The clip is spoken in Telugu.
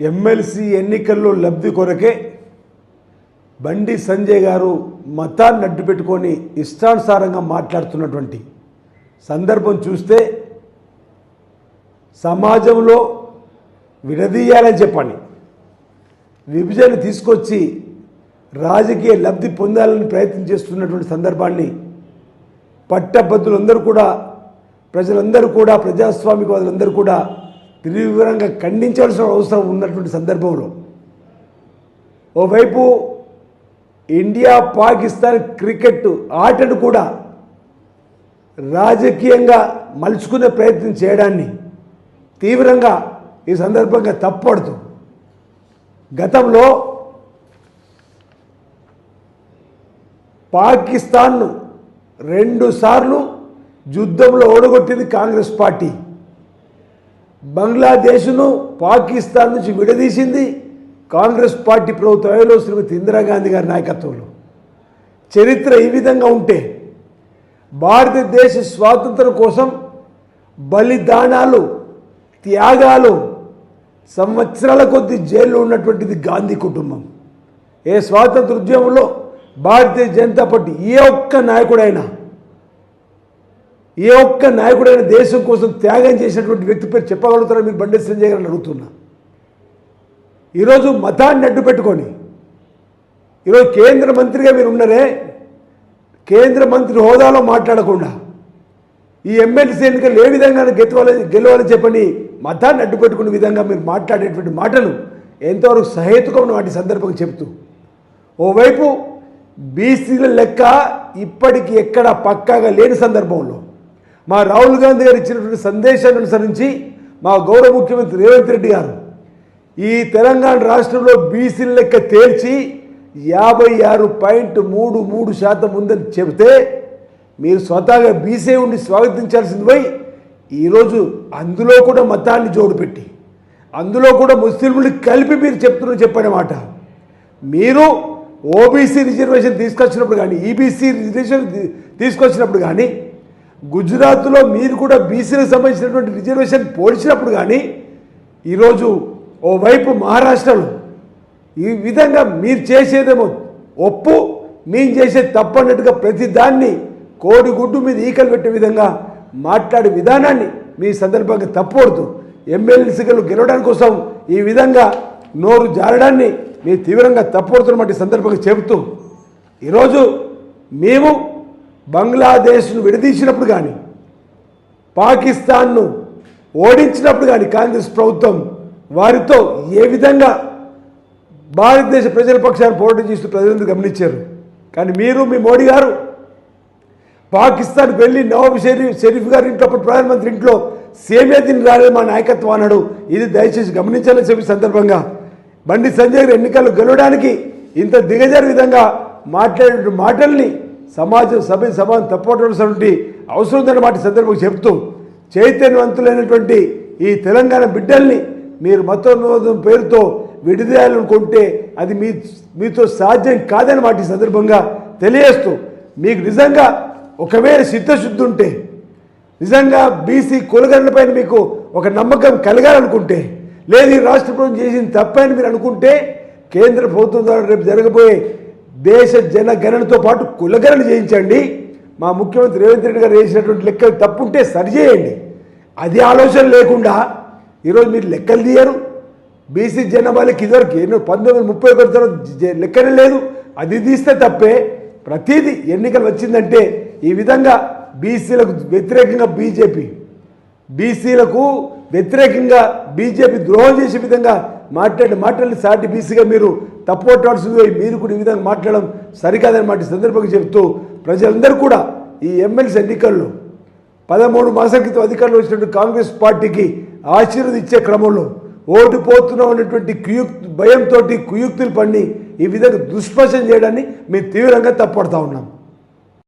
ఎమ్మెల్సీ ఎన్నికల్లో లబ్ధి కొరకే బండి సంజయ్ గారు మతాన్ని అడ్డు పెట్టుకొని ఇష్టానుసారంగా మాట్లాడుతున్నటువంటి సందర్భం చూస్తే సమాజంలో విడదీయాలని చెప్పండి. విభజన తీసుకొచ్చి రాజకీయ లబ్ధి పొందాలని ప్రయత్నం చేస్తున్నటువంటి సందర్భాన్ని పట్టభద్రులందరూ కూడా ప్రజలందరూ కూడా ప్రజాస్వామికవాదులందరూ కూడా తీవ్రంగా ఖండించాల్సిన అవసరం ఉన్నటువంటి సందర్భంలో. ఓవైపు ఇండియా పాకిస్తాన్ క్రికెట్ ఆటను కూడా రాజకీయంగా మలుచుకునే ప్రయత్నం చేయడాన్ని తీవ్రంగా ఈ సందర్భంగా తప్పడుతూ గతంలో పాకిస్తాన్ను రెండుసార్లు యుద్ధంలో ఓడగొట్టింది కాంగ్రెస్ పార్టీ. బంగ్లాదేశ్ను పాకిస్తాన్ నుంచి విడదీసింది కాంగ్రెస్ పార్టీ ప్రభుత్వంలో శ్రీమతి ఇందిరాగాంధీ గారి నాయకత్వంలో. చరిత్ర ఈ విధంగా ఉంటే భారతదేశ స్వాతంత్రం కోసం బలిదానాలు త్యాగాలు సంవత్సరాల కొద్ది జైల్లో ఉన్నటువంటిది గాంధీ కుటుంబం. ఏ స్వాతంత్ర ఉద్యమంలో భారతీయ జనతా పార్టీ ఏ ఒక్క నాయకుడైనా ఏ ఒక్క నాయకుడైన దేశం కోసం త్యాగం చేసినటువంటి వ్యక్తి పేరు చెప్పగలుగుతారా? మీరు బండి సంజయ్ గారిని అడుగుతున్నా. ఈరోజు మతాన్ని అడ్డు పెట్టుకొని ఈరోజు కేంద్ర మంత్రిగా మీరు ఉన్నారే కేంద్ర మంత్రి హోదాలో మాట్లాడకుండా ఈ ఎమ్మెల్సీ ఎన్నికలు ఏ విధంగా గెలవాలి గెలవాలని చెప్పని మతాన్ని అడ్డు పెట్టుకునే విధంగా మీరు మాట్లాడేటువంటి మాటలు ఎంతవరకు సహేతుకమైన వాటి సందర్భంగా చెప్తూ ఓవైపు బీసీల లెక్క ఇప్పటికి ఎక్కడ పక్కాగా లేని సందర్భంలో మా రాహుల్ గాంధీ గారు ఇచ్చినటువంటి సందేశాన్ని అనుసరించి మా గౌరవ ముఖ్యమంత్రి రేవంత్ రెడ్డి గారు ఈ తెలంగాణ రాష్ట్రంలో బీసీల లెక్క తేల్చి యాభై ఆరు పాయింట్ మూడు మూడు శాతం ఉందని చెబితే మీరు స్వతహాగా బీసీ ఉండి స్వాగతించాల్సింది పోయి ఈరోజు అందులో కూడా మతాన్ని జోడుపెట్టి అందులో కూడా ముస్లింలు కలిపి మీరు చెప్తున్న చెప్పనమాట మీరు ఓబీసీ రిజర్వేషన్ తీసుకొచ్చినప్పుడు కానీ ఈబీసీ రిజర్వేషన్ తీసుకొచ్చినప్పుడు కానీ గుజరాత్లో మీరు కూడా బీసీలకు సంబంధించినటువంటి రిజర్వేషన్ పోల్చినప్పుడు కానీ ఈరోజు ఓవైపు మహారాష్ట్రలో ఈ విధంగా మీరు చేసేదేమో ఒప్పు మేము చేసే తప్పు అన్నట్టుగా ప్రతి దాన్ని కోడిగుడ్డు మీద ఈకలు పెట్టే విధంగా మాట్లాడే విధానాన్ని మీ సందర్భంగా తప్పకూడదు. ఎమ్మెల్సీలు గెలవడం కోసం ఈ విధంగా నోరు జారడాన్ని మీ తీవ్రంగా తప్పకూడుతున్నటువంటి సందర్భంగా చెబుతూ. ఈరోజు మేము బంగ్లాదేశ్ను విడదీసినప్పుడు కానీ పాకిస్తాన్ను ఓడించినప్పుడు కానీ కాంగ్రెస్ ప్రభుత్వం వారితో ఏ విధంగా భారతదేశ ప్రజల పక్షాన్ని పోరాటం చేస్తూ ప్రజలందరూ గమనించారు. కానీ మీరు మీ మోడీ గారు పాకిస్తాన్కి వెళ్ళి నవాబ్ షరీఫ్ షరీఫ్ గారి ఇంట్లో అప్పుడు ప్రధానమంత్రి ఇంట్లో సేమే తిని రాలేదు మా నాయకత్వం అన్నాడు. ఇది దయచేసి గమనించాలని చెప్పి సందర్భంగా బండి సంజయ్ గారు ఎన్నికలు గెలవడానికి ఇంత దిగజారి విధంగా మాట్లాడే మాటల్ని సమాజం సభ సమాజం తప్పవలసినటువంటి అవసరం ఉందన్న మాట సందర్భం చెప్తూ చైతన్యవంతులైనటువంటి ఈ తెలంగాణ బిడ్డల్ని మీరు మతోన్మోదం పేరుతో విడిదేయాలనుకుంటే అది మీ మీతో సాధ్యం కాదని వాటి సందర్భంగా తెలియజేస్తూ మీకు నిజంగా ఒకవేళ చిత్తశుద్ధి ఉంటే నిజంగా బీసీ కులగణలపైన మీకు ఒక నమ్మకం కలగాలనుకుంటే లేదు ఈ రాష్ట్ర ప్రభుత్వం చేసింది తప్పని మీరు అనుకుంటే కేంద్ర ప్రభుత్వం ద్వారా రేపు జరగబోయే దేశ జనగణనతో పాటు కులగణన చేయించండి. మా ముఖ్యమంత్రి రేవంత్ రెడ్డి గారు వేసినటువంటి లెక్కలు తప్పుంటే సరిచేయండి అది ఆలోచన లేకుండా ఈరోజు మీరు లెక్కలు తీయరు. బీసీ జనాభాలకి ఇదివరకు ఎన్నో పంతొమ్మిది ముప్పై ఒకటి తర్వాత లెక్కనే లేదు. అది తీస్తే తప్పే. ప్రతిదీ ఎన్నికలు వచ్చిందంటే ఈ విధంగా బీసీలకు వ్యతిరేకంగా బీజేపీ బీసీలకు వ్యతిరేకంగా బీజేపీ ద్రోహం చేసే విధంగా మాట్లాడే మాటల్ని సాటి బీసీగా మీరు తప్పొట్టాల్సింది మీరు కూడా ఈ విధంగా మాట్లాడడం సరికాదని మాట ఈ సందర్భంగా చెబుతూ ప్రజలందరూ కూడా ఈ ఎమ్మెల్సీ ఎన్నికల్లో పదమూడు మాసాల క్రితం అధికారంలో వచ్చినటువంటి కాంగ్రెస్ పార్టీకి ఆశీర్వదించే క్రమంలో ఓడిపోతున్నాం అనేటువంటి కుయుక్ భయంతో కుయుక్తులు పండి ఈ విధంగా దుష్పశం చేయడాన్ని మేము తీవ్రంగా తప్పడతా ఉన్నాం.